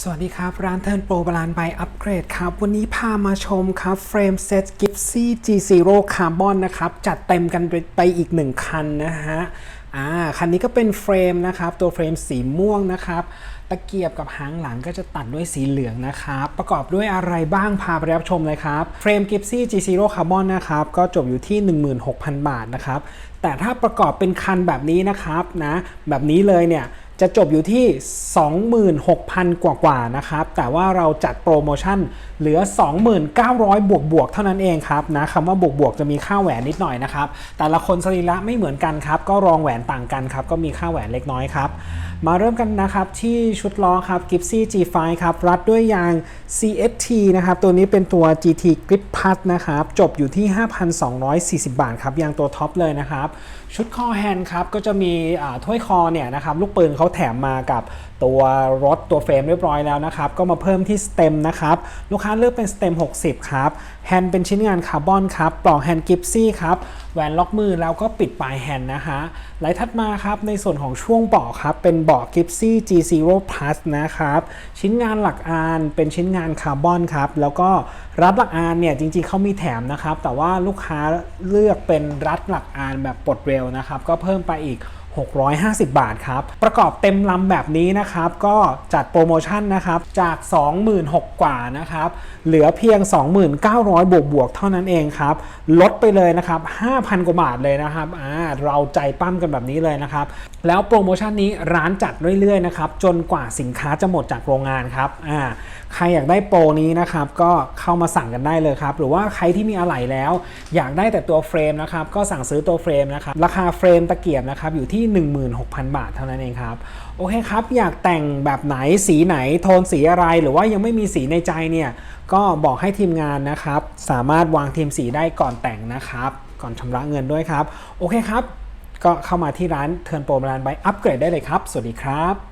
สวัสดีครับ ร้านเทิร์นโปรบาลานใบอัปเกรดครับ วันนี้พามาชมครับเฟรมเซตกิฟซี่ G0 Carbon นะครับ จัดเต็มกันไปอีกหนึ่งคันนะฮะอ่าคันนี้ก็เป็นเฟรมนะครับ ตัวเฟรมสีม่วงนะครับ ตะเกียบกับหางหลังก็จะตัดด้วยสีเหลืองนะครับ ประกอบด้วยอะไรบ้างพาไปรับชมเลยครับ เฟรมกิฟซี่ G0 Carbon นะครับ ก็จบอยู่ที่ 16,000 บาทนะครับ แต่ถ้าประกอบเป็นคันแบบนี้นะครับนะแบบนี้เลยเนี่ย จะจบอยู่ที่ 26,000 กว่ากว่านะครับ แต่ว่าเราจัดโปรโมชั่นเหลือ 2,900 บวกบวกเท่านั้นเองครับนะคำว่าบวกบวกจะมีค่าแหวนนิดหน่อยนะครับ แต่ละคนสรีระไม่เหมือนกันครับ ก็รองแหวนต่างกันครับ ก็มีค่าแหวนเล็กน้อยครับ มาเริ่มกันนะครับที่ชุดล้อครับ Gipsy G5 ครับ รัดด้วยยาง CST นะครับ ตัวนี้เป็นตัว GT Grip Plus นะครับ จบอยู่ที่ 5,240 บาทครับ ยางตัวท็อปเลยนะครับ ชุดคอแฮนด์ครับ ก็จะมีถ้วยคอเนี่ยนะครับ ลูกปืนเขาแถมมากับตัวรถตัวเฟรมเรียบร้อยแล้วนะครับ ก็มาเพิ่มที่สเต็มนะครับ ลูกค้าเลือกเป็นสเต็ม60 ครับ แฮนด์เป็นชิ้นงานคาร์บอนครับ ปลอกแฮนด์กิฟซี่ครับ แหวนล็อกมือแล้วก็ปิดปลายแฮนด์นะฮะไหลถัดมาครับ ในส่วนของช่วงเบาะครับ เป็นเบาะกิฟซี่ G0 Plus นะครับ ชิ้นงานหลักอานเป็นชิ้นงานคาร์บอนครับ แล้วก็รัดหลักอานเนี่ยจริงๆเขามีแถมนะครับ แต่ว่าลูกค้าเลือกเป็นรัดหลักอานแบบปลดเร็วนะครับ ก็เพิ่มไปอีก 650 บาทครับ ประกอบเต็มลำแบบนี้นะครับ ก็จัดโปรโมชั่นนะครับ จาก 26,000 กว่านะครับ เหลือเพียง 2,900 บวกบวกเท่านั้นเองครับ ลดไปเลยนะครับ 5,000 กว่าบาทเลยนะครับอ่าเราใจปั้มกันแบบนี้เลยนะครับ แล้วโปรโมชั่นนี้ร้านจัดเรื่อยๆนะครับ จนกว่าสินค้าจะหมดจากโรงงานครับอ่าใครอยากได้โปรนี้นะครับ ก็เข้ามาสั่งกันได้เลยครับ หรือว่าใครที่มีอะไหล่แล้ว อยากได้แต่ตัวเฟรมนะครับ ก็สั่งซื้อตัวเฟรมนะครับ ราคาเฟรมตะเกียบนะครับอยู่ที่16,000 บาทเท่านั้นเองครับ โอเคครับ อยากแต่งแบบไหนสีไหนโทนสีอะไรหรือว่ายังไม่มีสีในใจเนี่ย ก็บอกให้ทีมงานนะครับ สามารถวางทีมสีได้ก่อนแต่งนะครับ ก่อนชำระเงินด้วยครับ โอเคครับ ก็เข้ามาที่ร้านเทิร์นโปรร้านใบอัปเกรดได้เลยครับ สวัสดีครับ